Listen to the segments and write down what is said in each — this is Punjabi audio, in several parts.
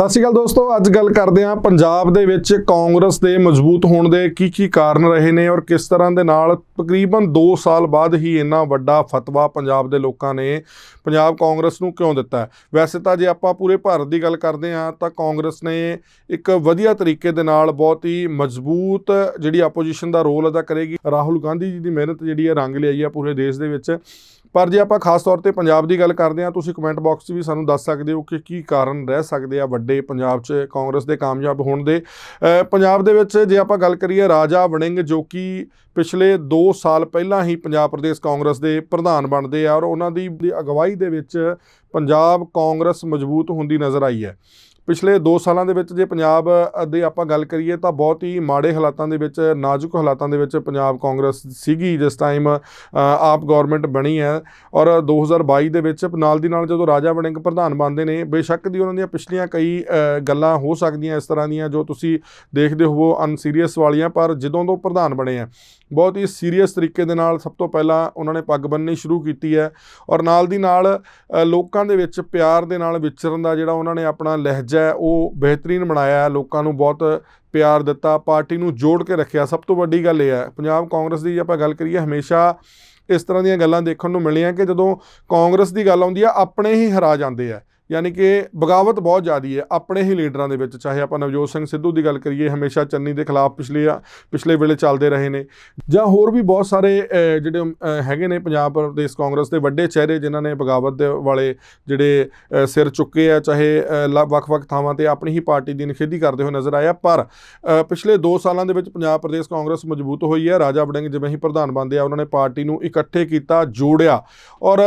ਸਤਿ ਸ਼੍ਰੀ ਅਕਾਲ ਦੋਸਤੋ, ਅੱਜ ਗੱਲ ਕਰਦੇ ਹਾਂ ਪੰਜਾਬ ਦੇ ਵਿੱਚ ਕਾਂਗਰਸ ਦੇ ਮਜ਼ਬੂਤ ਹੋਣ ਦੇ ਕੀ ਕੀ ਕਾਰਨ ਰਹੇ ਨੇ ਔਰ ਕਿਸ ਤਰ੍ਹਾਂ ਦੇ ਨਾਲ ਤਕਰੀਬਨ 2 ਸਾਲ ਬਾਅਦ ਹੀ ਇੰਨਾ ਵੱਡਾ ਫਤਵਾ ਪੰਜਾਬ ਦੇ ਲੋਕਾਂ ਨੇ ਪੰਜਾਬ ਕਾਂਗਰਸ ਨੂੰ ਕਿਉਂ ਦਿੱਤਾ ਵੈਸੇ ਤਾਂ ਜੇ ਆਪਾਂ ਪੂਰੇ ਭਾਰਤ ਦੀ ਗੱਲ ਕਰਦੇ ਹਾਂ ਤਾਂ ਕਾਂਗਰਸ ਨੇ ਇੱਕ ਵਧੀਆ ਤਰੀਕੇ ਦੇ ਨਾਲ ਬਹੁਤ ਹੀ ਮਜ਼ਬੂਤ ਜਿਹੜੀ ਆਪੋਜੀਸ਼ਨ ਦਾ ਰੋਲ ਅਦਾ ਕਰੇਗੀ। ਰਾਹੁਲ ਗਾਂਧੀ ਜੀ ਦੀ ਮਿਹਨਤ ਜਿਹੜੀ ਹੈ ਰੰਗ ਲਿਆਈ ਹੈ ਪੂਰੇ ਦੇਸ਼ ਦੇ ਵਿੱਚ। ਪਰ ਜੇ ਆਪਾਂ ਖਾਸ ਤੌਰ ਤੇ ਪੰਜਾਬ ਦੀ ਗੱਲ ਕਰਦੇ ਹਾਂ, ਤੁਸੀਂ ਕਮੈਂਟ ਬਾਕਸ 'ਚ ਵੀ ਸਾਨੂੰ ਦੱਸ ਸਕਦੇ ਹੋ ਕਿ ਕੀ ਕਾਰਨ ਰਹਿ ਸਕਦੇ ਆ ਵੱਡੇ ਪੰਜਾਬ 'ਚ ਕਾਂਗਰਸ ਦੇ ਕਾਮਯਾਬ ਹੋਣ ਦੇ। ਪੰਜਾਬ ਦੇ ਵਿੱਚ ਜੇ ਆਪਾਂ ਗੱਲ ਕਰੀਏ ਰਾਜਾ ਵੜਿੰਗ ਜੋ ਕਿ ਪਿਛਲੇ 2 ਸਾਲ ਪਹਿਲਾਂ ਹੀ ਪੰਜਾਬ ਪ੍ਰਦੇਸ਼ ਕਾਂਗਰਸ ਦੇ ਪ੍ਰਧਾਨ ਬਣਦੇ ਆ ਔਰ ਉਹਨਾਂ ਦੀ ਦੀ ਅਗਵਾਈ ਦੇ ਵਿੱਚ ਪੰਜਾਬ ਕਾਂਗਰਸ ਮਜ਼ਬੂਤ ਹੁੰਦੀ ਨਜ਼ਰ ਆਈ ਹੈ। ਪਿਛਲੇ 2 ਸਾਲਾਂ ਦੇ ਵਿੱਚ ਜੇ ਪੰਜਾਬ ਦੇ ਆਪਾਂ ਗੱਲ ਕਰੀਏ ਤਾਂ ਬਹੁਤ ਹੀ ਮਾੜੇ ਹਾਲਾਤਾਂ ਦੇ ਵਿੱਚ, ਨਾਜ਼ੁਕ ਹਾਲਾਤਾਂ ਦੇ ਵਿੱਚ ਪੰਜਾਬ ਕਾਂਗਰਸ ਸੀਗੀ, ਜਿਸ ਟਾਈਮ ਆਪ ਗਵਰਨਮੈਂਟ ਬਣੀ ਹੈ। ਔਰ 2022 ਦੇ ਵਿੱਚ ਨਾਲ ਦੀ ਨਾਲ ਜਦੋਂ ਰਾਜਾ ਵੜਿੰਗ ਪ੍ਰਧਾਨ ਬਣਦੇ ਨੇ, ਬੇਸ਼ੱਕ ਦੀ ਉਹਨਾਂ ਦੀਆਂ ਪਿਛਲੀਆਂ ਕਈ ਗੱਲਾਂ ਹੋ ਸਕਦੀਆਂ ਇਸ ਤਰ੍ਹਾਂ ਦੀਆਂ ਜੋ ਤੁਸੀਂ ਦੇਖਦੇ ਹੋਵੋ ਅਨਸੀਰੀਅਸ ਵਾਲੀਆਂ, ਪਰ ਜਦੋਂ ਤੋਂ ਪ੍ਰਧਾਨ ਬਣੇ ਆ ਬਹੁਤ ਹੀ ਸੀਰੀਅਸ ਤਰੀਕੇ ਦੇ ਨਾਲ ਸਭ ਤੋਂ ਪਹਿਲਾਂ ਉਹਨਾਂ ਨੇ ਪੱਗ ਬੰਨਣੀ ਸ਼ੁਰੂ ਕੀਤੀ ਹੈ ਔਰ ਨਾਲ ਦੀ ਨਾਲ ਲੋਕਾਂ ਦੇ ਵਿੱਚ ਪਿਆਰ ਦੇ ਨਾਲ ਵਿਚਰਨ ਦਾ ਜਿਹੜਾ ਉਹਨਾਂ ਨੇ ਆਪਣਾ ਲਹਿਜਾ ਹੈ, ਉਹ ਬਿਹਤਰੀਨ ਬਣਾਇਆ ਲੋਕਾਂ ਨੂੰ ਬਹੁਤ ਪਿਆਰ ਦਿੱਤਾ, ਪਾਰਟੀ ਨੂੰ ਜੋੜ ਕੇ ਰੱਖਿਆ। ਸਭ ਤੋਂ ਵੱਡੀ ਗੱਲ ਇਹ ਹੈ, ਪੰਜਾਬ ਕਾਂਗਰਸ ਦੀ ਜੇ ਆਪਾਂ ਗੱਲ ਕਰੀਏ, ਹਮੇਸ਼ਾ ਇਸ ਤਰ੍ਹਾਂ ਦੀਆਂ ਗੱਲਾਂ ਦੇਖਣ ਨੂੰ ਮਿਲੀਆਂ ਕਿ ਜਦੋਂ ਕਾਂਗਰਸ ਦੀ ਗੱਲ ਆਉਂਦੀ ਆ ਆਪਣੇ ਹੀ ਹਰਾ ਜਾਂਦੇ ਆ ਯਾਨੀ ਕਿ ਬਗਾਵਤ ਬਹੁਤ ਜ਼ਿਆਦੀ ਹੈ ਆਪਣੇ ਹੀ ਲੀਡਰਾਂ ਦੇ ਵਿੱਚ, ਚਾਹੇ ਆਪਾਂ ਨਵਜੋਤ ਸਿੰਘ ਸਿੱਧੂ ਦੀ ਗੱਲ ਕਰੀਏ, ਹਮੇਸ਼ਾ ਚੰਨੀ ਦੇ ਖਿਲਾਫ ਪਿਛਲੇ ਪਿਛਲੇ ਵੇਲੇ ਚੱਲਦੇ ਰਹੇ ਨੇ, ਜਾਂ ਹੋਰ ਵੀ ਬਹੁਤ ਸਾਰੇ ਜਿਹੜੇ ਹੈਗੇ ਨੇ ਪੰਜਾਬ ਪ੍ਰਦੇਸ਼ ਕਾਂਗਰਸ ਦੇ ਵੱਡੇ ਚਿਹਰੇ ਜਿਨ੍ਹਾਂ ਨੇ ਬਗਾਵਤ ਦੇ ਵਾਲੇ ਜਿਹੜੇ ਸਿਰ ਚੁੱਕੇ ਆ, ਚਾਹੇ ਲ- ਵੱਖ-ਵੱਖ ਥਾਵਾਂ ਤੇ ਆਪਣੀ ਹੀ ਪਾਰਟੀ ਦੀ ਨਿਖੇਧੀ ਕਰਦੇ ਹੋਏ ਨਜ਼ਰ ਆਇਆ ਪਰ ਪਿਛਲੇ 2 ਸਾਲਾਂ ਦੇ ਵਿੱਚ ਪੰਜਾਬ ਪ੍ਰਦੇਸ਼ ਕਾਂਗਰਸ ਮਜ਼ਬੂਤ ਹੋਈ ਹੈ, ਰਾਜਾ ਵੜਿੰਗ ਜਿਵੇਂ ਹੀ ਪ੍ਰਧਾਨ ਬਣਦੇ ਆ, ਉਹਨਾਂ ਨੇ ਪਾਰਟੀ ਨੂੰ ਇਕੱਠੇ ਕੀਤਾ, ਜੋੜਿਆ ਔਰ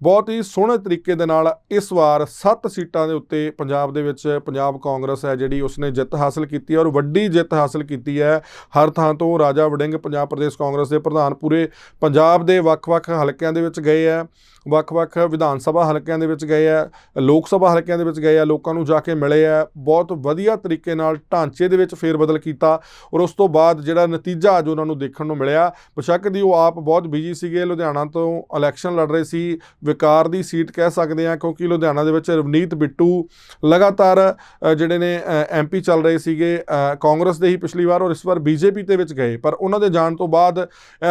ਬਹੁਤ ਹੀ ਸੋਹਣੇ ਤਰੀਕੇ ਦੇ ਨਾਲ ਇਸ ਵਾਰ 7 ਸੀਟਾਂ ਦੇ ਉੱਤੇ ਪੰਜਾਬ ਦੇ ਵਿੱਚ ਪੰਜਾਬ ਕਾਂਗਰਸ ਹੈ ਜਿਹੜੀ ਉਸਨੇ ਜਿੱਤ ਹਾਸਲ ਕੀਤੀ ਔਰ ਵੱਡੀ ਜਿੱਤ ਹਾਸਲ ਕੀਤੀ ਹੈ। ਹਰ ਥਾਂ ਤੋਂ ਰਾਜਾ ਵੜਿੰਗ ਪੰਜਾਬ ਪ੍ਰਦੇਸ਼ ਕਾਂਗਰਸ ਦੇ ਪ੍ਰਧਾਨ ਪੂਰੇ ਪੰਜਾਬ ਦੇ ਵੱਖ-ਵੱਖ ਹਲਕਿਆਂ ਦੇ ਵਿੱਚ ਗਏ ਹੈ। ਵੱਖ-ਵੱਖ ਵਿਧਾਨ ਸਭਾ ਹਲਕਿਆਂ ਦੇ ਵਿੱਚ ਗਏ ਆ, ਲੋਕ ਸਭਾ ਹਲਕਿਆਂ ਦੇ ਵਿੱਚ ਗਏ ਆ, ਲੋਕਾਂ ਨੂੰ ਜਾ ਕੇ ਮਿਲੇ ਆ, ਬਹੁਤ ਵਧੀਆ ਤਰੀਕੇ ਨਾਲ ਢਾਂਚੇ ਦੇ ਵਿੱਚ ਫੇਰਬਦਲ ਕੀਤਾ ਔਰ ਉਸ ਤੋਂ ਬਾਅਦ ਜਿਹੜਾ ਨਤੀਜਾ ਅੱਜ ਉਹਨਾਂ ਨੂੰ ਦੇਖਣ ਨੂੰ ਮਿਲਿਆ। ਬੇਸ਼ੱਕ ਦੀ ਉਹ ਆਪ ਬਹੁਤ ਬਿਜ਼ੀ ਸੀਗੇ, ਲੁਧਿਆਣਾ ਤੋਂ ਇਲੈਕਸ਼ਨ ਲੜ ਰਹੇ ਸੀ, ਵਿਕਾਰ ਦੀ ਸੀਟ ਕਹਿ ਸਕਦੇ ਆ ਕਿਉਂਕਿ ਲੁਧਿਆਣਾ ਦੇ ਵਿੱਚ ਰਵਨੀਤ ਬਿੱਟੂ ਲਗਾਤਾਰ ਜਿਹੜੇ ਨੇ ਐਮਪੀ ਚੱਲ ਰਹੇ ਸੀਗੇ ਕਾਂਗਰਸ ਦੇ ਹੀ ਪਿਛਲੀ ਵਾਰ ਔਰ ਇਸ ਵਾਰ ਬੀਜੇਪੀ ਦੇ ਵਿੱਚ ਗਏ। ਪਰ ਉਹਨਾਂ ਦੇ ਜਾਣ ਤੋਂ ਬਾਅਦ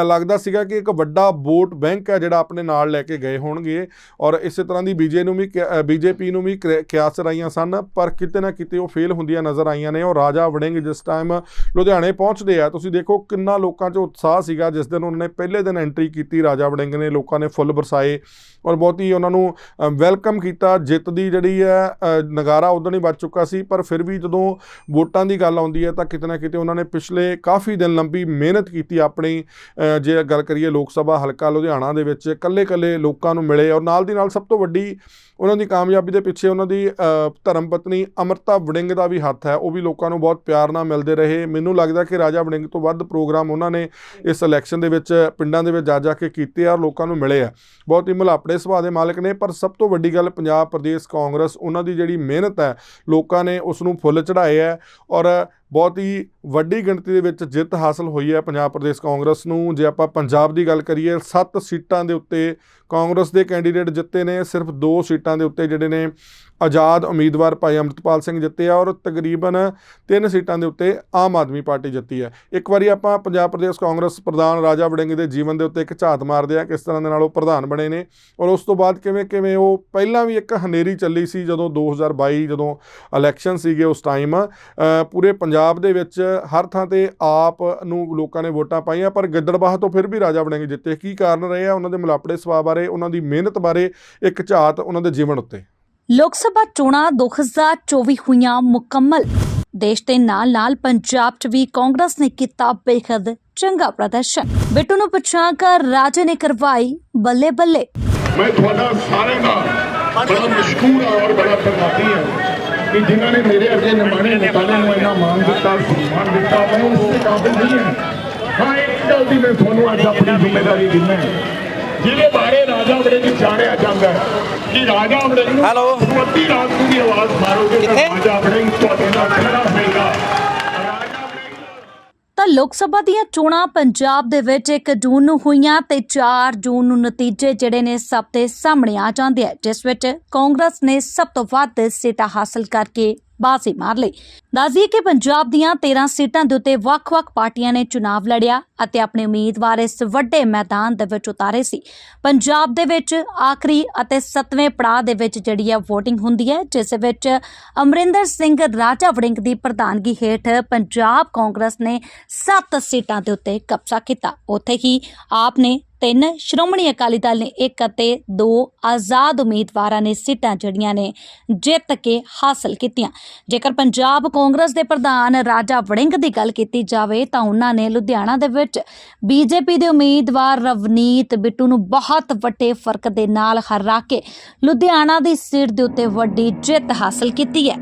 ਲੱਗਦਾ ਸੀਗਾ ਕਿ ਇੱਕ ਵੱਡਾ ਵੋਟ ਬੈਂਕ ਹੈ ਜਿਹੜਾ ਆਪਣੇ ਨਾਲ ਲੈ ਕੇ ਗਏ ਹੋਣਗੇ ਔਰ ਇਸੇ ਤਰ੍ਹਾਂ ਦੀ ਬੀਜੇ ਨੂੰ ਵੀ ਬੀਜੇਪੀ ਨੂੰ ਵੀ ਕਿਆਸ ਰਾਈਆਂ ਸਨ, ਪਰ ਕਿਤੇ ਨਾ ਕਿਤੇ ਉਹ ਫੇਲ ਹੁੰਦੀਆਂ ਨਜ਼ਰ ਆਈਆਂ ਨੇ ਔਰ ਰਾਜਾ ਵੜਿੰਗ ਜਿਸ ਟਾਈਮ ਲੁਧਿਆਣੇ ਪਹੁੰਚਦੇ ਆ, ਤੁਸੀਂ ਦੇਖੋ ਕਿੰਨਾ ਲੋਕਾਂ 'ਚ ਉਤਸ਼ਾਹ ਸੀਗਾ, ਜਿਸ ਦਿਨ ਉਹਨਾਂ ਨੇ ਪਹਿਲੇ ਦਿਨ ਐਂਟਰੀ ਕੀਤੀ, ਰਾਜਾ ਵੜਿੰਗ ਨੇ ਲੋਕਾਂ ਨੇ ਫੁੱਲ ਬਰਸਾਏ ਔਰ ਬਹੁਤ ਹੀ ਉਹਨਾਂ ਨੂੰ ਵੈਲਕਮ ਕੀਤਾ, ਜਿੱਤ ਦੀ ਜਿਹੜੀ ਹੈ ਨਗਾਰਾ ਉਦੋਂ ਹੀ ਵੱਜ ਚੁੱਕਾ ਸੀ, ਪਰ ਫਿਰ ਵੀ ਜਦੋਂ ਵੋਟਾਂ ਦੀ ਗੱਲ ਆਉਂਦੀ ਹੈ ਤਾਂ ਕਿਤੇ ਨਾ ਕਿਤੇ ਉਹਨਾਂ ਨੇ ਪਿਛਲੇ ਕਾਫੀ ਦਿਨ ਲੰਬੀ ਮਿਹਨਤ ਕੀਤੀ ਆਪਣੀ ਜੇ ਗੱਲ ਕਰੀਏ ਲੋਕ ਸਭਾ ਹਲਕਾ ਲੁਧਿਆਣਾ ਦੇ ਵਿੱਚ ਕੱਲੇ-ਕੱਲੇ ਲੋਕਾਂ ਨੂੰ ਮਿਲੇ ਔਰ ਨਾਲ ਦੀ ਨਾਲ ਸਭ ਤੋਂ ਵੱਡੀ ਉਹਨਾਂ ਦੀ ਕਾਮਯਾਬੀ ਦੇ ਪਿੱਛੇ ਉਹਨਾਂ ਦੀ ਧਰਮ ਪਤਨੀ ਅਮਰਤਾ ਵੜਿੰਗ ਦਾ ਵੀ ਹੱਥ ਹੈ, ਉਹ ਵੀ ਲੋਕਾਂ ਨੂੰ ਬਹੁਤ ਪਿਆਰ ਨਾਲ ਮਿਲਦੇ ਰਹੇ। ਮੈਨੂੰ ਲੱਗਦਾ ਕਿ ਰਾਜਾ ਵੜਿੰਗ ਤੋਂ ਵੱਧ ਪ੍ਰੋਗਰਾਮ ਉਹਨਾਂ ਨੇ ਇਸ ਇਲੈਕਸ਼ਨ ਦੇ ਵਿੱਚ ਪਿੰਡਾਂ ਦੇ ਵਿੱਚ ਜਾ ਜਾ ਕੇ ਕੀਤੇ ਆ ਔਰ ਲੋਕਾਂ ਨੂੰ ਮਿਲੇ ਆ। ਬਹੁਤ ਹੀ ਮੁਲਾਪੜੇ ਸੁਭਾਅ ਦੇ ਮਾਲਕ ਨੇ, ਪਰ ਸਭ ਤੋਂ ਵੱਡੀ ਗੱਲ ਪੰਜਾਬ ਪ੍ਰਦੇਸ਼ ਕਾਂਗਰਸ, ਉਹਨਾਂ ਦੀ ਜਿਹੜੀ ਮਿਹਨਤ ਹੈ, ਲੋਕਾਂ ਨੇ ਉਸ ਨੂੰ ਫੁੱਲ ਚੜਾਏ ਹੈ ਔਰ ਬਹੁਤ ਹੀ ਵੱਡੀ ਗਿਣਤੀ ਦੇ ਵਿੱਚ ਜਿੱਤ ਹਾਸਲ ਹੋਈ ਹੈ ਪੰਜਾਬ ਪ੍ਰਦੇਸ਼ ਕਾਂਗਰਸ ਨੂੰ। ਜੇ ਆਪਾਂ ਪੰਜਾਬ ਦੀ ਗੱਲ ਕਰੀਏ 7 ਸੀਟਾਂ ਦੇ ਉੱਤੇ ਕਾਂਗਰਸ ਦੇ ਕੈਂਡੀਡੇਟ ਜਿੱਤੇ ਨੇ, ਸਿਰਫ 2 ਸੀਟਾਂ ਦੇ ਉੱਤੇ ਜਿਹੜੇ ਨੇ ਆਜ਼ਾਦ ਉਮੀਦਵਾਰ ਭਾਈ ਅੰਮ੍ਰਿਤਪਾਲ ਸਿੰਘ ਜਿੱਤੇ ਆ ਔਰ ਤਕਰੀਬਨ 3 ਸੀਟਾਂ ਦੇ ਉੱਤੇ ਆਮ ਆਦਮੀ ਪਾਰਟੀ ਜਿੱਤੀ ਹੈ। ਇੱਕ ਵਾਰੀ ਆਪਾਂ ਪੰਜਾਬ ਪ੍ਰਦੇਸ਼ ਕਾਂਗਰਸ ਪ੍ਰਧਾਨ ਰਾਜਾ ਵੜਿੰਗ ਦੇ ਜੀਵਨ ਦੇ ਉੱਤੇ ਇੱਕ ਝਾਤ ਮਾਰਦੇ ਆ, ਕਿਸ ਤਰ੍ਹਾਂ ਦੇ ਨਾਲ ਉਹ ਪ੍ਰਧਾਨ ਬਣੇ ਨੇ ਔਰ ਉਸ ਤੋਂ ਬਾਅਦ ਕਿਵੇਂ ਕਿਵੇਂ ਉਹ ਪਹਿਲਾਂ ਵੀ ਇੱਕ ਹਨੇਰੀ ਚੱਲੀ ਸੀ ਜਦੋਂ 2022 ਜਦੋਂ ਇਲੈਕਸ਼ਨ ਸੀਗੇ ਉਸ ਟਾਈਮ ਪੂਰੇ ਪੰਜਾਬ ਦੇ ਵਿੱਚ ਹਰ ਥਾਂ ਤੇ ਆਪ ਨੂੰ ਲੋਕਾਂ ਨੇ ਵੋਟਾਂ ਪਾਈਆਂ ਪਰ ਗਿੱਦੜਬਾਹ ਤੋਂ ਫਿਰ ਵੀ ਰਾਜਾ ਵੜਿੰਗ ਜਿੱਤੇ। ਕੀ ਕਾਰਨ ਰਹੇ ਆ ਉਹਨਾਂ ਦੇ ਮੁਲਾਪੜੇ ਸੁਭਾਅ ਬਾਰੇ ਉਹਨਾਂ ਦੀ ਮਿਹਨਤ ਬਾਰੇ ਇੱਕ ਝਾਤ ਉਹਨਾਂ ਦੇ ਜੀਵਨ ਉੱਤੇ? ਲੋਕ ਸਭਾ ਚੋਣਾਂ 2024 ਹੋਈਆਂ ਮੁਕੰਮਲ। ਦੇਸ਼ ਦੇ ਨਾਲ-ਨਾਲ ਪੰਜਾਬ 'ਚ ਵੀ ਕਾਂਗਰਸ ਨੇ ਕੀਤਾ ਬੇਖਦ ਚੰਗਾ ਪ੍ਰਦਰਸ਼ਨ। ਬਿੱਟੂ ਨੂੰ ਪਛਾਣ ਰਾਜੇ ਨੇ ਕਰਵਾਈ ਬੱਲੇ ਬੱਲੇ ਮੈਂ ਤੁਹਾਡਾ ਸਾਰਿਆਂ ਦਾ ਬੜਾ ਮਸ਼ਕੂਰ ਹਾਂ ਔਰ ਬੜਾ ਧੰਨਵਾਦੀ ਹਾਂ। ਕਿ ਜਿਨ੍ਹਾਂ ਨੇ ਮੇਰੇ ਅੱਗੇ ਨਿਮਾਣੇ ਨਿਕਾਲੇ ਨੂੰ ਇੰਨਾ ਮਾਣ ਦਿੱਤਾ ਸਨਮਾਨ ਦਿੱਤਾ ਮੈਂ ਉਸ ਦੇ ਕਾਬਿਲ ਨਹੀਂ ਹਾਂ ਹਾਂ ਇੱਕ ਗੱਲ ਦੀ ਮੈਂ ਤੁਹਾਨੂੰ ਅੱਜ ਆਪਣੀ ਜ਼ਿੰਮੇਵਾਰੀ ਦਿੰਦਾ ਜਿਹਦੇ ਬਾਰੇ ਰਾਜਾ ਵੜਿੰਗ ਜਾਣਿਆ ਜਾਂਦਾ ਕਿ ਰਾਜਾ ਵੜਿੰਗ ਨੂੰ ਹੈਲੋ। ਅੱਧੀ ਰਾਤ ਨੂੰ ਦੀ ਆਵਾਜ਼ ਮਾਰੋਗੇ ਤਾਂ? ਰਾਜਾ ਵੜਿੰਗ ਤੁਹਾਡੇ ਨਾਲ ਖੜਾ ਤਾਂ ਲੋਕ ਸਭਾ ਦੀਆਂ ਚੋਣਾਂ ਪੰਜਾਬ ਦੇ ਵਿੱਚ 1 ਜੂਨ ਨੂੰ ਹੋਈਆਂ ਤੇ 4 ਜੂਨ ਨੂੰ ਨਤੀਜੇ ਜਿਹੜੇ ਨੇ ਸਭ ਦੇ ਸਾਹਮਣੇ ਆ ਜਾਂਦੇ ਆ, ਜਿਸ ਵਿੱਚ ਕਾਂਗਰਸ ਨੇ ਸਭ ਤੋਂ ਵੱਧ ਸੀਟਾਂ ਹਾਸਲ ਕਰਕੇ ਬਾਜ਼ੀ ਮਾਰ ਲਈ। ਦੱਸਦੀਏ ਕਿ ਪੰਜਾਬ ਦੀਆਂ 13 ਸੀਟਾਂ ਦੇ ਉੱਤੇ ਵੱਖ-ਵੱਖ ਪਾਰਟੀਆਂ ਨੇ ਚੁਣਾਵ ਲੜਿਆ ਅਤੇ ਆਪਣੇ ਉਮੀਦਵਾਰ ਇਸ ਵੱਡੇ ਮੈਦਾਨ ਦੇ ਵਿੱਚ ਉਤਾਰੇ ਸੀ। ਪੰਜਾਬ ਦੇ ਵਿੱਚ ਆਖਰੀ ਅਤੇ 7ਵੇਂ ਪੜਾਅ ਦੇ ਵਿੱਚ ਜਿਹੜੀ ਹੈ VOTING ਹੁੰਦੀ ਹੈ, ਜਿਸ ਵਿੱਚ ਅਮਰਿੰਦਰ ਸਿੰਘ ਰਾਜਾ ਵੜਿੰਗ ਦੀ ਪ੍ਰਧਾਨਗੀ ਹੇਠ ਪੰਜਾਬ ਕਾਂਗਰਸ ਨੇ 7 ਸੀਟਾਂ ਦੇ ਉੱਤੇ ਕਬਜ਼ਾ ਕੀਤਾ। ਉੱਥੇ ਹੀ ਆਪ ਨੇ ਤਿੰਨ ਸ਼੍ਰੋਮਣੀ ਅਕਾਲੀ ਦਲ ਨੇ ਇੱਕ ਅਤੇ ਦੋ ਆਜ਼ਾਦ ਉਮੀਦਵਾਰਾਂ ਨੇ ਸੀਟਾਂ ਜਿਹੜੀਆਂ ਨੇ ਜਿੱਤ ਕੇ ਹਾਸਲ ਕੀਤੀਆਂ। ਜੇਕਰ ਪੰਜਾਬ ਕਾਂਗਰਸ ਦੇ ਪ੍ਰਧਾਨ ਰਾਜਾ ਵੜਿੰਗ ਦੀ ਗੱਲ ਕੀਤੀ ਜਾਵੇ ਤਾਂ ਉਹਨਾਂ ਨੇ ਲੁਧਿਆਣਾ ਦੇ ਵਿੱਚ ਬੀਜੇਪੀ ਦੇ ਉਮੀਦਵਾਰ ਰਵਨੀਤ ਬਿੱਟੂ ਨੂੰ ਬਹੁਤ ਵੱਡੇ ਫ਼ਰਕ ਦੇ ਨਾਲ ਹਰਾ ਕੇ ਲੁਧਿਆਣਾ ਦੀ ਸੀਟ ਦੇ ਉੱਤੇ ਵੱਡੀ ਜਿੱਤ ਹਾਸਲ ਕੀਤੀ ਹੈ।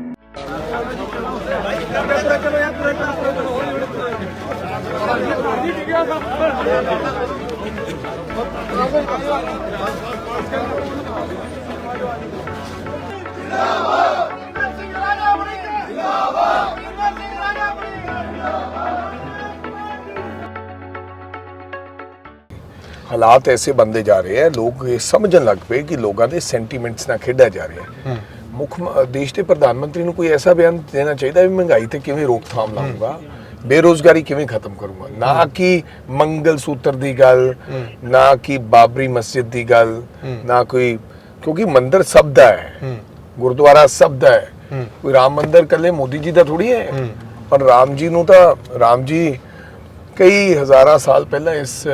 ਹਾਲਾਤ ਐਸੇ ਬੰਦੇ ਜਾ ਰਹੇ ਹੈ ਲੋਕ ਇਹ ਸਮਝਣ ਲੱਗ ਪਏ ਕਿ ਲੋਕਾਂ ਦੇ ਸੈਂਟੀਮੈਂਟਸ ਨਾਲ ਖੇਡਿਆ ਜਾ ਰਿਹਾ ਹੈ। ਮੁੱਖ ਦੇਸ਼ ਦੇ ਪ੍ਰਧਾਨ ਮੰਤਰੀ ਨੂੰ ਕੋਈ ਐਸਾ ਬਿਆਨ ਦੇਣਾ ਚਾਹੀਦਾ ਵੀ ਮਹਿੰਗਾਈ ਤੇ ਕਿਵੇਂ ਰੋਕਥਾਮ ਲਾਊਗਾ? ਬੇਰੋਜ਼ਗਾਰੀ ਕਿਵੇਂ ਖਤਮ ਕਰੂੰਗਾ? ਨਾ ਕਿ ਮੰਗਲ ਸੂਤਰ ਦੀ ਗੱਲ ਨਾ ਕਿ ਬਾਬਰੀ ਮਸਜਿਦ ਦੀ ਗੱਲ ਨਾ ਕੋਈ ਕਿਉਂਕਿ ਮੰਦਿਰ ਸਭ ਦਾ ਹੈ। ਗੁਰਦੁਆਰਾ ਸਭ ਦਾ ਹੈ। ਕੋਈ ਰਾਮ ਮੰਦਿਰ ਕੱਲੇ ਮੋਦੀ ਜੀ ਦਾ ਥੋੜੀ ਹੈ। ਪਰ ਰਾਮ ਜੀ ਨੂੰ ਤਾਂ ਰਾਮ ਜੀ ਕਈ ਹਜ਼ਾਰਾਂ ਸਾਲ ਪਹਿਲਾਂ ਇਸ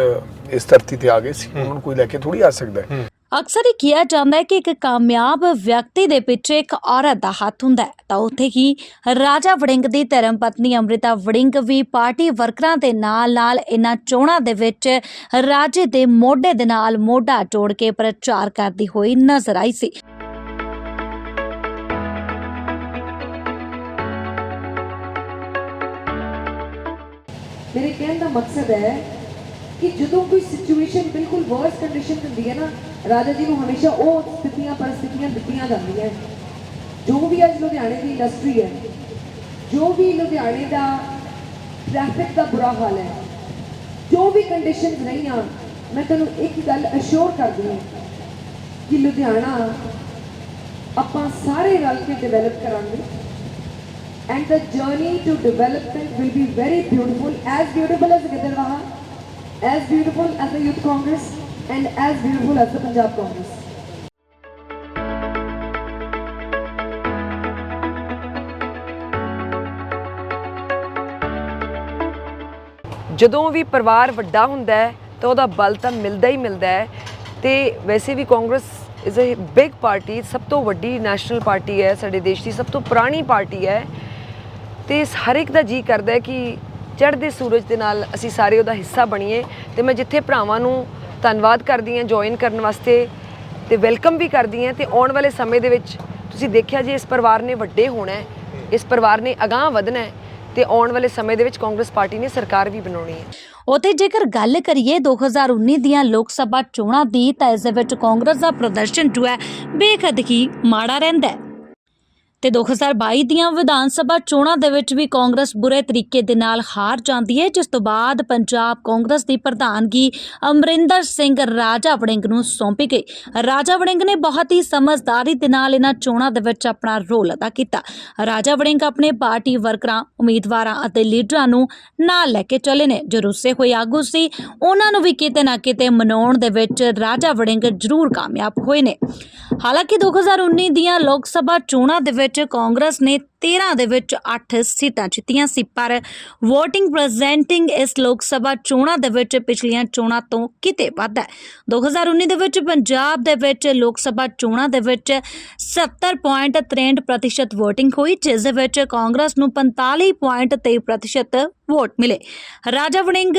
ਇਸ ਧਰਤੀ ਤੇ ਆ ਗਏ ਸੀ। ਉਹਨਾਂ ਨੂੰ ਕੋਈ ਲੈ ਕੇ ਥੋੜੀ ਆ ਸਕਦਾ ਹੈ। ਅਕਸਰ ਹੀ ਕਿਹਾ ਜਾਂਦਾ ਹੈ ਕਿ ਇੱਕ ਕਾਮਯਾਬ ਵਿਅਕਤੀ ਦੇ ਪਿੱਛੇ ਇੱਕ ਔਰਤ ਦਾ ਹੱਥ ਹੁੰਦਾ ਹੈ। ਤਾਂ ਉੱਥੇ ਹੀ ਰਾਜਾ ਵੜਿੰਗ ਦੀ ਧਰਮ ਪਤਨੀ ਅੰਮ੍ਰਿਤਾ ਵੜਿੰਗ ਵੀ ਪਾਰਟੀ ਵਰਕਰਾਂ ਦੇ ਨਾਲ-ਨਾਲ ਇਹਨਾਂ ਚੋਣਾਂ ਦੇ ਵਿੱਚ ਰਾਜੇ ਦੇ ਮੋਢੇ ਦੇ ਨਾਲ ਮੋਢਾ ਜੋੜ ਕੇ ਪ੍ਰਚਾਰ ਕਰਦੀ ਹੋਈ ਨਜ਼ਰ ਆਈ ਸੀ। ਮੇਰੇ ਕਹਿਣ ਦਾ ਮਕਸਦ ਹੈ ਕਿ ਜਦੋਂ ਕੋਈ ਸਿਚੁਏਸ਼ਨ ਬਿਲਕੁਲ ਵਰਸ ਕੰਡੀਸ਼ਨ ਹੁੰਦੀ ਹੈ ਨਾ ਰਾਜਾ ਜੀ ਨੂੰ ਹਮੇਸ਼ਾ ਉਹ ਸਥਿਤੀਆਂ ਪਰਿਸਥਿਤੀਆਂ ਦਿੱਤੀਆਂ ਜਾਂਦੀਆਂ ਜੋ ਵੀ ਅੱਜ ਲੁਧਿਆਣੇ ਦੀ ਇੰਡਸਟਰੀ ਹੈ ਜੋ ਵੀ ਲੁਧਿਆਣੇ ਦਾ ਟ੍ਰੈਫਿਕ ਦਾ ਬੁਰਾ ਹਾਲ ਹੈ ਜੋ ਵੀ ਕੰਡੀਸ਼ਨਸ ਰਹੀਆਂ ਮੈਂ ਤੁਹਾਨੂੰ ਇੱਕ ਗੱਲ ਅਸ਼ੋਰ ਕਰਦੀ ਹਾਂ ਕਿ ਲੁਧਿਆਣਾ ਆਪਾਂ ਸਾਰੇ ਰਲ ਕੇ ਡਿਵੈਲਪ ਕਰਾਂਗੇ and the journey to development will be very beautiful, as beautiful as Gidarwaha, as beautiful as the Youth Congress, and as beautiful as the Punjab Congress. ਜਦੋਂ ਵੀ ਪਰਿਵਾਰ ਵੱਡਾ ਹੁੰਦਾ ਹੈ ਤਾਂ ਉਹਦਾ ਬਲ ਤਾਂ ਮਿਲਦਾ ਹੀ ਮਿਲਦਾ ਹੈ ਤੇ ਵੈਸੇ ਵੀ Congress is a big party ਸਭ ਤੋਂ ਵੱਡੀ ਨੈਸ਼ਨਲ ਪਾਰਟੀ ਹੈ ਸਾਡੇ ਦੇਸ਼ ਦੀ ਸਭ ਤੋਂ ਪੁਰਾਣੀ ਪਾਰਟੀ ਹੈ ਤੇ ਹਰ ਇੱਕ ਦਾ ਜੀ ਕਰਦਾ ਹੈ ਕਿ ਚੜ੍ਹਦੇ ਸੂਰਜ ਦੇ ਨਾਲ ਅਸੀਂ ਸਾਰੇ ਉਹਦਾ ਹਿੱਸਾ ਬਣੀਏ ਤੇ ਮੈਂ ਜਿੱਥੇ ਭਰਾਵਾਂ ਨੂੰ ਧੰਨਵਾਦ ਕਰਦੀ ਹਾਂ ਜੁਆਇਨ ਕਰਨ ਵਾਸਤੇ ਤੇ ਵੈਲਕਮ ਵੀ ਕਰਦੀ ਹਾਂ ਤੇ ਆਉਣ ਵਾਲੇ ਸਮੇਂ ਦੇ ਵਿੱਚ ਤੁਸੀਂ ਦੇਖਿਆ ਜੇ ਇਸ ਪਰਿਵਾਰ ਨੇ ਵੱਡੇ ਹੋਣਾ ਹੈ, ਇਸ ਪਰਿਵਾਰ ਨੇ ਅਗਾਂਹ ਵਧਣਾ ਹੈ ਤੇ ਆਉਣ ਵਾਲੇ ਸਮੇਂ ਦੇ ਵਿੱਚ ਕਾਂਗਰਸ ਪਾਰਟੀ ਨੇ ਸਰਕਾਰ ਵੀ ਬਣਾਉਣੀ ਹੈ। ਉਤੇ ਜੇਕਰ ਗੱਲ ਕਰੀਏ 2019 ਦੀਆਂ ਲੋਕ ਸਭਾ ਚੋਣਾਂ ਦੀ ਤਾਂ ਇਸ ਦੇ ਵਿੱਚ ਕਾਂਗਰਸ ਦਾ ਪ੍ਰਦਰਸ਼ਨ ਜੋ ਹੈ ਬੇਖਦ ਹੀ ਮਾੜਾ ਰਹਿੰਦਾ ਹੈ। ਤੇ 2022 ਦੀਆਂ ਵਿਧਾਨ ਸਭਾ ਚੋਣਾਂ ਦੇ ਵਿੱਚ ਵੀ ਕਾਂਗਰਸ ਬੁਰੇ ਤਰੀਕੇ ਦੇ ਨਾਲ ਹਾਰ ਜਾਂਦੀ ਹੈ, ਜਿਸ ਤੋਂ ਬਾਅਦ ਪੰਜਾਬ ਕਾਂਗਰਸ ਦੀ ਪ੍ਰਧਾਨਗੀ ਅਮਰਿੰਦਰ ਸਿੰਘ ਰਾਜਾ ਵੜਿੰਗ ਨੂੰ ਸੌਂਪੀ ਗਈ। ਰਾਜਾ ਵੜਿੰਗ ਨੇ ਬਹੁਤ ਹੀ ਸਮਝਦਾਰੀ ਦੇ ਨਾਲ ਇਹਨਾਂ ਚੋਣਾਂ ਦੇ ਵਿੱਚ ਆਪਣਾ ਰੋਲ ਅਦਾ ਕੀਤਾ। ਰਾਜਾ ਵੜਿੰਗ ਆਪਣੇ ਪਾਰਟੀ ਵਰਕਰਾਂ, ਉਮੀਦਵਾਰਾਂ ਅਤੇ ਲੀਡਰਾਂ ਨੂੰ ਨਾਲ ਲੈ ਕੇ ਚੱਲੇ ਨੇ। ਜੋ ਰੁੱਸੇ ਹੋਏ ਆਗੂ ਸੀ, ਉਹਨਾਂ ਨੂੰ ਵੀ ਕਿਤੇ ਨਾ ਕਿਤੇ ਮਨਾਉਣ ਦੇ ਵਿੱਚ ਰਾਜਾ ਵੜਿੰਗ ਜ਼ਰੂਰ ਕਾਮਯਾਬ ਹੋਏ ਨੇ। ਹਾਲਾਂਕਿ 2019 ਦੀਆਂ ਲੋਕ ਸਭਾ ਚੋਣਾਂ ਦੇ ਵਿੱਚ ਕਾਂਗਰਸ ਨੇ 13 ਦੇ ਵਿੱਚ 8 ਸੀਟਾਂ ਜਿੱਤੀਆਂ ਸੀ, ਪਰ VOTING ਪ੍ਰੈਜ਼ੈਂਟਿੰਗ ਇਸ ਲੋਕ ਸਭਾ ਚੋਣਾਂ ਦੇ ਵਿੱਚ ਪਿਛਲੀਆਂ ਚੋਣਾਂ ਤੋਂ ਕਿਤੇ ਵੱਧ ਹੈ। 2019 ਦੇ ਵਿੱਚ ਪੰਜਾਬ ਦੇ ਵਿੱਚ ਲੋਕ ਸਭਾ ਚੋਣਾਂ ਦੇ ਵਿੱਚ 70.63% VOTING ਹੋਈ, ਜਿਸ ਦੇ ਵਿੱਚ ਕਾਂਗਰਸ ਨੂੰ 45.23% ਵੋਟ ਮਿਲੇ। ਰਾਜਾ ਵੜਿੰਗ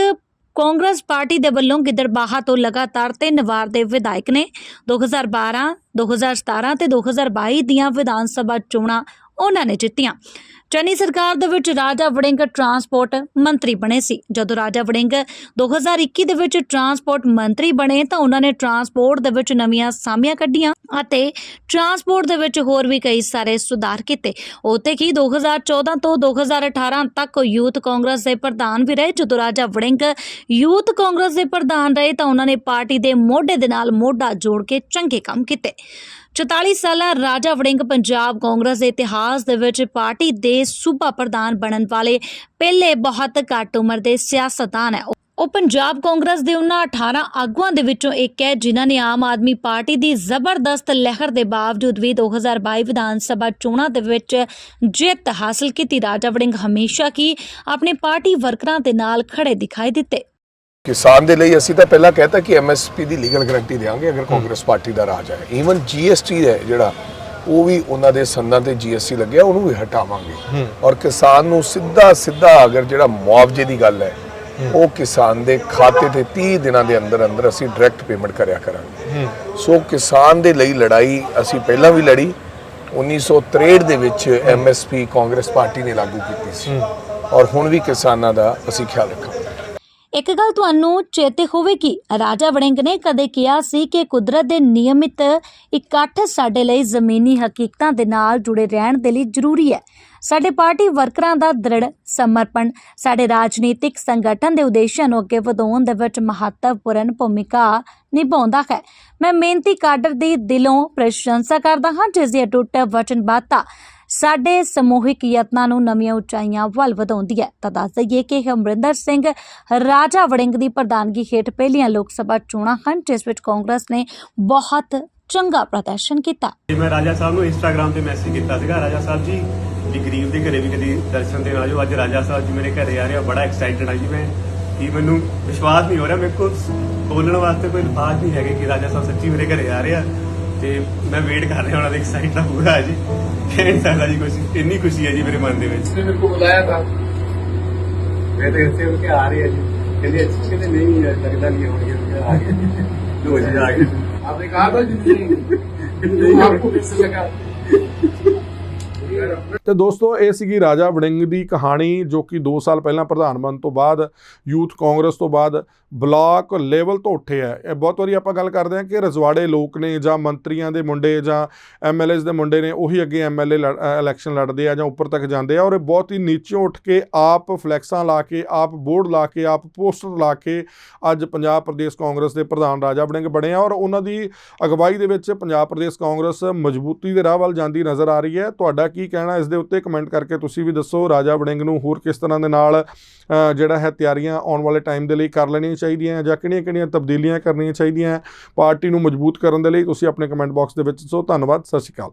ਕਾਂਗਰਸ ਪਾਰਟੀ ਦੇ ਵੱਲੋਂ ਗਿੱਦੜਬਾਹਾ ਤੋਂ ਲਗਾਤਾਰ ਤਿੰਨ ਵਾਰ ਦੇ ਵਿਧਾਇਕ ਨੇ। 2012 2017 ਤੇ 2022 ਦੀਆਂ ਵਿਧਾਨ ਸਭਾ ਚੋਣਾਂ ਉਹਨਾਂ ਨੇ ਜਿੱਤੀਆਂ। ਚੰਨੀ ਸਰਕਾਰ ਦੇ ਵਿੱਚ ਰਾਜਾ ਵੜਿੰਗ ਟਰਾਂਸਪੋਰਟ ਮੰਤਰੀ ਬਣੇ ਸੀ। ਜਦੋਂ ਰਾਜਾ ਵੜਿੰਗ 2021 ਦੇ ਵਿੱਚ ਟਰਾਂਸਪੋਰਟ ਮੰਤਰੀ ਬਣੇ ਤਾਂ ਉਹਨਾਂ ਨੇ ਟਰਾਂਸਪੋਰਟ ਦੇ ਵਿੱਚ ਨਵੀਆਂ ਸਾਮੀਆਂ ਕੱਢੀਆਂ ਅਤੇ ਟਰਾਂਸਪੋਰਟ ਦੇ ਵਿੱਚ ਹੋਰ ਵੀ ਕਈ ਸਾਰੇ ਸੁਧਾਰ ਕੀਤੇ। ਉੱਥੇ ਕਿ 2014 ਤੋਂ 2018 ਤੱਕ ਯੂਥ ਕਾਂਗਰਸ ਦੇ ਪ੍ਰਧਾਨ ਵੀ ਰਹੇ। ਜਦੋਂ ਰਾਜਾ ਵੜਿੰਗ ਯੂਥ ਕਾਂਗਰਸ ਦੇ ਪ੍ਰਧਾਨ ਰਹੇ ਤਾਂ ਉਹਨਾਂ ਨੇ ਪਾਰਟੀ ਦੇ ਮੋਢੇ ਦੇ ਨਾਲ ਮੋਢਾ ਜੋੜ ਕੇ ਚੰਗੇ ਕੰਮ ਕੀਤੇ। 44 ਸਾਲਾ ਰਾਜਾ ਵੜਿੰਗ ਪੰਜਾਬ ਕਾਂਗਰਸ ਦੇ ਇਤਿਹਾਸ ਦੇ ਵਿੱਚ ਪਾਰਟੀ ਦੇ ਸੂਬਾ ਪ੍ਰਧਾਨ ਬਣਨ ਵਾਲੇ ਪਹਿਲੇ ਬਹੁਤ ਘੱਟ ਉਮਰ ਦੇ ਸਿਆਸਤਦਾਨ ਹੈ। ਉਹ ਪੰਜਾਬ ਕਾਂਗਰਸ ਦੇ ਉਹਨਾਂ 18 ਆਗੂਆਂ ਦੇ ਵਿੱਚੋਂ ਇੱਕ ਹੈ, ਜਿਨ੍ਹਾਂ ਨੇ ਆਮ ਆਦਮੀ ਪਾਰਟੀ ਦੀ ਜ਼ਬਰਦਸਤ ਲਹਿਰ ਦੇ ਬਾਵਜੂਦ ਵੀ 2022 ਵਿਧਾਨ ਸਭਾ ਚੋਣਾਂ ਦੇ ਵਿੱਚ ਜਿੱਤ ਹਾਸਲ ਕੀਤੀ। ਰਾਜਾ ਵੜਿੰਗ ਹਮੇਸ਼ਾ ਕੀ ਆਪਣੇ ਪਾਰਟੀ ਵਰਕਰਾਂ ਦੇ ਨਾਲ ਖੜੇ ਦਿਖਾਈ ਦਿੱਤੇ। ਕਿਸਾਨ ਦੇ ਲਈ ਅਸੀਂ ਤਾਂ ਪਹਿਲਾਂ ਕਹਿਤਾ ਕਿ ਐਮਐਸਪੀ ਦੀ ਲੀਗਲ ਗਾਰੰਟੀ ਦੇਵਾਂਗੇ ਅਗਰ ਕਾਂਗਰਸ ਪਾਰਟੀ ਦਾ ਰਾਜ ਹੈ। ਈਵਨ ਜੀਐਸਟੀ ਹੈ ਜਿਹੜਾ ਉਹ ਵੀ ਉਹਨਾਂ ਦੇ ਸੰਦਾਂ ਤੇ ਜੀਐਸਟੀ ਲੱਗਿਆ ਉਹਨੂੰ ਵੀ ਹਟਾਵਾਂਗੇ। ਔਰ ਕਿਸਾਨ ਨੂੰ ਸਿੱਧਾ ਸਿੱਧਾ ਅਗਰ ਜਿਹੜਾ ਮੁਆਵਜ਼ੇ ਦੀ ਗੱਲ ਹੈ ਉਹ ਕਿਸਾਨ ਦੇ ਖਾਤੇ ਤੇ 30 ਦਿਨਾਂ ਦੇ ਅੰਦਰ ਅੰਦਰ ਅਸੀਂ ਡਾਇਰੈਕਟ ਪੇਮੈਂਟ ਕਰਿਆ ਕਰਾਂਗੇ। ਸੋ ਕਿਸਾਨ ਦੇ ਲਈ ਲੜਾਈ ਅਸੀਂ ਪਹਿਲਾਂ ਵੀ ਲੜੀ 1963 ਦੇ ਵਿੱਚ ਐਮਐਸਪੀ ਕਾਂਗਰਸ ਪਾਰਟੀ ਨੇ ਲਾਗੂ ਕੀਤੀ ਸੀ। ਔਰ ਹੁਣ ਵੀ ਕਿਸਾਨਾਂ ਦਾ ਅਸੀਂ ਖਿਆਲ ਰੱਖਾਂਗੇ। ਇੱਕ ਗੱਲ ਤੁਹਾਨੂੰ ਚੇਤੇ ਹੋਵੇਗੀ, ਰਾਜਾ ਵੜਿੰਗ ਨੇ ਕਦੇ ਕਿਹਾ ਸੀ ਕਿ ਕੁਦਰਤ ਦੇ ਨਿਯਮਿਤ ਇਕੱਠ ਸਾਡੇ ਲਈ ਜ਼ਮੀਨੀ ਹਕੀਕਤਾਂ ਦੇ ਨਾਲ ਜੁੜੇ ਰਹਿਣ ਦੇ ਲਈ ਜ਼ਰੂਰੀ ਹੈ। ਸਾਡੇ ਪਾਰਟੀ ਵਰਕਰਾਂ ਦਾ ਦ੍ਰਿੜ ਸਮਰਪਣ, ਸਾਡੇ ਰਾਜਨੀਤਿਕ ਸੰਗਠਨ ਦੇ ਉਦੇਸ਼ਾਂ ਨੂੰ ਅੱਗੇ ਵਧਾਉਣ ਦੇ ਵਿੱਚ ਮਹੱਤਵਪੂਰਨ ਭੂਮਿਕਾ ਨਿਭਾਉਂਦਾ ਹੈ। ਮੈਂ ਮਿਹਨਤੀ ਕਾਡਰ ਦੀ ਦਿਲੋਂ ਪ੍ਰਸ਼ੰਸਾ ਕਰਦਾ ਹਾਂ, ਜਿਸ ਦੀ ਅਟੁੱਟ ਵਚਨਬੱਧਤਾ ਸਾਡੇ ਸਮੂਹਿਕ ਯਤਨਾਂ ਨੂੰ ਨਵੀਆਂ ਉਚਾਈਆਂ ਵੱਲ ਵਧਾਉਂਦੀ ਹੈ। ਤਾਂ ਦੱਸ ਦਈਏ ਕਿ ਅਮਰਿੰਦਰ ਸਿੰਘ ਰਾਜਾ ਵੜਿੰਗ ਦੀ ਪ੍ਰਧਾਨਗੀ ਹੇਠ ਪਹਿਲੀਆਂ ਲੋਕ ਸਭਾ ਚੋਣਾਂ ਹਨ, ਜਿਸ ਵਿੱਚ ਕਾਂਗਰਸ ਨੇ ਬਹੁਤ ਚੰਗਾ ਪ੍ਰਦਰਸ਼ਨ ਕੀਤਾ। ਮੈਂ ਰਾਜਾ ਸਾਹਿਬ ਨੂੰ ਇੰਸਟਾਗ੍ਰam ਤੇ ਮੈਸੇਜ ਕੀਤਾ ਸੀਗਾ, ਰਾਜਾ ਸਾਹਿਬ ਜੀ ਜੀ ਗਰੀਬ ਦੇ ਘਰੇ ਵੀ ਕਦੀ ਦਰਸ਼ਨ ਦੇਣ ਆਜੋ ਅੱਜ ਰਾਜਾ ਸਾਹਿਬ ਜੀ ਮੇਰੇ ਘਰੇ ਆ ਰਹੇ ਆ, ਬੜਾ ਐਕਸਾਈਟਡ ਆ ਜੀ ਮੈਂ। ਕਿ ਮੈਨੂੰ ਵਿਸ਼ਵਾਸ ਨਹੀਂ ਹੋ ਰਿਹਾ, ਮੇਰੇ ਕੋਲ ਬੋਲਣ ਵਾਸਤੇ ਕੋਈ ਅਲਫਾਜ਼ ਨਹੀਂ ਹੈਗੇ ਕਿ ਰਾਜਾ ਸਾਹਿਬ ਸੱਚੀ ਮੇਰੇ ਘਰੇ ਆ ਰਹੇ ਆ। ਤੇ ਮੈਂ ਵੇਟ ਕਰ ਰਿਹਾ, ਉਹਨਾਂ ਦੇ ਐਕਸਾਈਟ ਪੂਰਾ ਹੈ ਜੀ। ਕਹਿ ਨਹੀਂ ਸਕਦਾ ਜੀ ਕੁਛ ਇੰਨੀ ਖੁਸ਼ੀ ਹੈ ਜੀ ਮੇਰੇ ਮਨ ਦੇ ਵਿੱਚ मेरे को बुलाया था ਮੈਂ ਤਾਂ ਇੱਥੇ ਹੋ ਕੇ ਆ ਰਹੇ ਆ ਜੀ ਕਹਿੰਦੇ ਅੱਛੀ ਕਹਿੰਦੇ ਨਹੀਂ ਲੱਗਦਾ ਨਹੀਂ ਹੋ ਰਹੀ ਆ ਗਏ ਦੋ ਜੀ ਆ ਗਏ आपने कहा था जितनी आपको कैसे लगा ਤੇ ਦੋਸਤੋ ਇਹ ਸੀਗੀ ਰਾਜਾ ਵੜਿੰਗ ਦੀ ਕਹਾਣੀ ਜੋ ਕਿ 2 ਸਾਲ ਪਹਿਲਾਂ ਪ੍ਰਧਾਨ ਬਣਨ ਤੋਂ ਬਾਅਦ ਯੂਥ ਕਾਂਗਰਸ ਤੋਂ ਬਾਅਦ ਬਲਾਕ ਲੈਵਲ ਤੋਂ ਉੱਠੇ ਆ ਇਹ ਬਹੁਤ ਵਾਰੀ ਆਪਾਂ ਗੱਲ ਕਰਦੇ ਹਾਂ ਕਿ ਰਜਵਾੜੇ ਲੋਕ ਨੇ ਜਾਂ ਮੰਤਰੀਆਂ ਦੇ ਮੁੰਡੇ ਜਾਂ ਐਮਐਲਏਸ ਦੇ ਮੁੰਡੇ ਨੇ ਉਹੀ ਅੱਗੇ ਐਮਐਲਏ ਇਲੈਕਸ਼ਨ ਲੜਦੇ ਆ ਜਾਂ ਉੱਪਰ ਤੱਕ ਜਾਂਦੇ ਆ ਔਰ ਇਹ ਬਹੁਤ ਹੀ ਨੀਚੇ ਉੱਠ ਕੇ ਆਪ ਫਲੈਕਸਾਂ ਲਾ ਕੇ, ਆਪ ਬੋਰਡ ਲਾ ਕੇ, ਆਪ ਪੋਸਟਰ ਲਾ ਕੇ ਅੱਜ ਪੰਜਾਬ ਪ੍ਰਦੇਸ਼ ਕਾਂਗਰਸ ਦੇ ਪ੍ਰਧਾਨ ਰਾਜਾ ਵੜਿੰਗ ਬਣੇ ਆ ਔਰ ਉਹਨਾਂ ਦੀ ਅਗਵਾਈ ਦੇ ਵਿੱਚ ਪੰਜਾਬ ਪ੍ਰਦੇਸ਼ ਕਾਂਗਰਸ ਮਜ਼ਬੂਤੀ ਦੇ ਰਾਹ ਵੱਲ ਜਾਂਦੀ ਨਜ਼ਰ ਆ ਰਹੀ ਹੈ। ਤੁਹਾਡਾ ਕੀ ਕਹਿਣਾ ਇਸ ਦੇ ਉੱਤੇ ਕਮੈਂਟ ਕਰਕੇ ਤੁਸੀਂ ਵੀ ਦੱਸੋ। ਰਾਜਾ ਵੜਿੰਗ ਨੂੰ ਹੋਰ ਕਿਸ ਤਰ੍ਹਾਂ ਦੇ ਨਾਲ ਜਿਹੜਾ ਹੈ ਤਿਆਰੀਆਂ ਆਉਣ ਵਾਲੇ ਟਾਈਮ ਦੇ ਲਈ ਕਰ ਲੈਣੀ ਚਾਹੀਦੀਆਂ ਜਾਂ ਕਿਹੜੀਆਂ-ਕਿਹੜੀਆਂ ਤਬਦੀਲੀਆਂ ਕਰਨੀਆਂ ਚਾਹੀਦੀਆਂ, ਪਾਰਟੀ ਨੂੰ ਮਜ਼ਬੂਤ ਕਰਨ ਦੇ ਲਈ ਤੁਸੀਂ ਆਪਣੇ ਕਮੈਂਟ ਬਾਕਸ ਦੇ ਵਿੱਚ ਸੋ ਧੰਨਵਾਦ, ਸਤਿ ਸ਼੍ਰੀ ਅਕਾਲ।